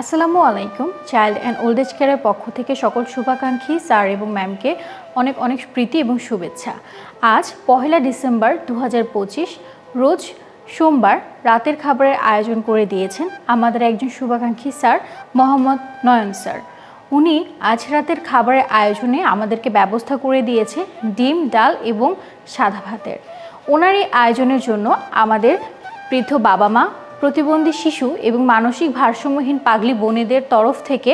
আসসালামু আলাইকুম। Child and old age কেয়ারের পক্ষ থেকে সকল শুভাকাঙ্ক্ষী স্যার এবং ম্যামকে অনেক অনেক প্রীতি এবং শুভেচ্ছা। আজ পহেলা ডিসেম্বর দু হাজার পঁচিশ, রোজ সোমবার রাতের খাবারের আয়োজন করে দিয়েছেন আমাদের একজন শুভাকাঙ্ক্ষী স্যার মোহাম্মদ নয়ন স্যার। উনি আজ রাতের খাবারের আয়োজনে আমাদেরকে ব্যবস্থা করে দিয়েছে ডিম, ডাল এবং সাদা ভাতের। ওনার এই আয়োজনের জন্য আমাদের বৃদ্ধ বাবা মা প্রতিবন্ধী শিশু এবং মানসিক ভারসাম্যহীন পাগলি বোনেদের তরফ থেকে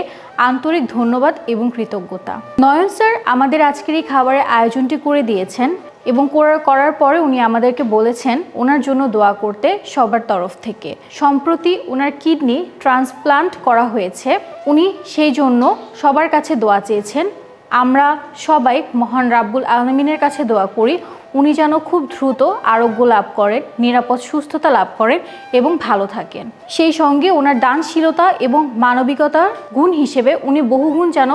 আন্তরিক ধন্যবাদ এবং কৃতজ্ঞতা। নয়ন স্যার আমাদের আজকের এই খাবারের আয়োজনটি করে দিয়েছেন এবং করার পরে উনি আমাদেরকে বলেছেন ওনার জন্য দোয়া করতে সবার তরফ থেকে। সম্প্রতি ওনার কিডনি ট্রান্সপ্লান্ট করা হয়েছে। উনি সেই জন্য সবার কাছে দোয়া চেয়েছেন। আমরা সবাই মহান রাব্বুল আলমিনের কাছে দোয়া করি। উনি যেন খুব দ্রুত আরোগ্য লাভ করেন, নিরাপদ সুস্থতা লাভ করেন এবং ভালো থাকেন। সেই সঙ্গে ওনার দানশীলতা এবং মানবিকতার গুণ হিসেবে উনি বহুগুণ যেন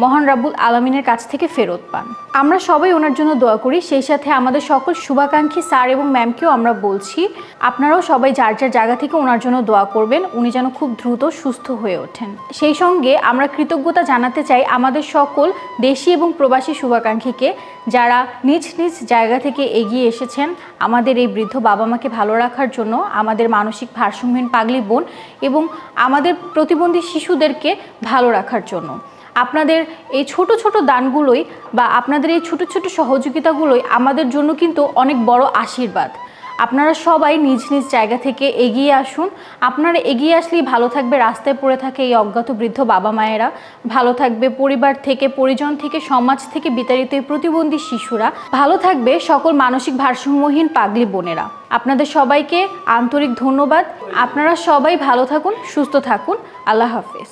মহান রাব্বুল আলমিনের কাছ থেকে ফেরত পান। আমরা সবাই ওনার জন্য দোয়া করি, সেই সাথে আমাদের সকল শুভাকাঙ্ক্ষী স্যার এবং ম্যামকেও আমরা বলছি, আপনারাও সবাই যার যার জায়গা থেকে ওনার জন্য দোয়া করবেন, উনি যেন খুব দ্রুত সুস্থ হয়ে ওঠেন। সেই সঙ্গে আমরা কৃতজ্ঞতা জানাতে চাই আমাদের সকল দেশি এবং প্রবাসী শুভাকাঙ্ক্ষীকে, যারা নিজ নিজ জায়গা থেকে এগিয়ে এসেছেন, আমাদের এই বৃদ্ধ বাবা মাকে ভালো রাখার জন্য, আমাদের মানসিক ভারসাম্যহীন পাগলি বোন এবং আমাদের প্রতিবন্ধী শিশুদেরকে ভালো রাখার জন্য। আপনাদের এই ছোট ছোট দানগুলোই বা আপনাদের এই ছোট ছোট সহযোগিতাগুলোই আমাদের জন্য কিন্তু অনেক বড় আশীর্বাদ। আপনারা সবাই নিজ নিজ জায়গা থেকে এগিয়ে আসুন। আপনারা এগিয়ে আসলেই ভালো থাকবে, রাস্তায় পড়ে থাকে এই অজ্ঞাত বৃদ্ধ বাবা মায়েরা। ভালো থাকবে পরিবার থেকে, পরিজন থেকে, সমাজ থেকে বিতাড়িত এই প্রতিবন্ধী শিশুরা। ভালো থাকবে সকল মানসিক ভারসাম্যহীন পাগলি বোনেরা। আপনাদের সবাইকে আন্তরিক ধন্যবাদ। আপনারা সবাই ভালো থাকুন, সুস্থ থাকুন। আল্লাহ হাফেজ।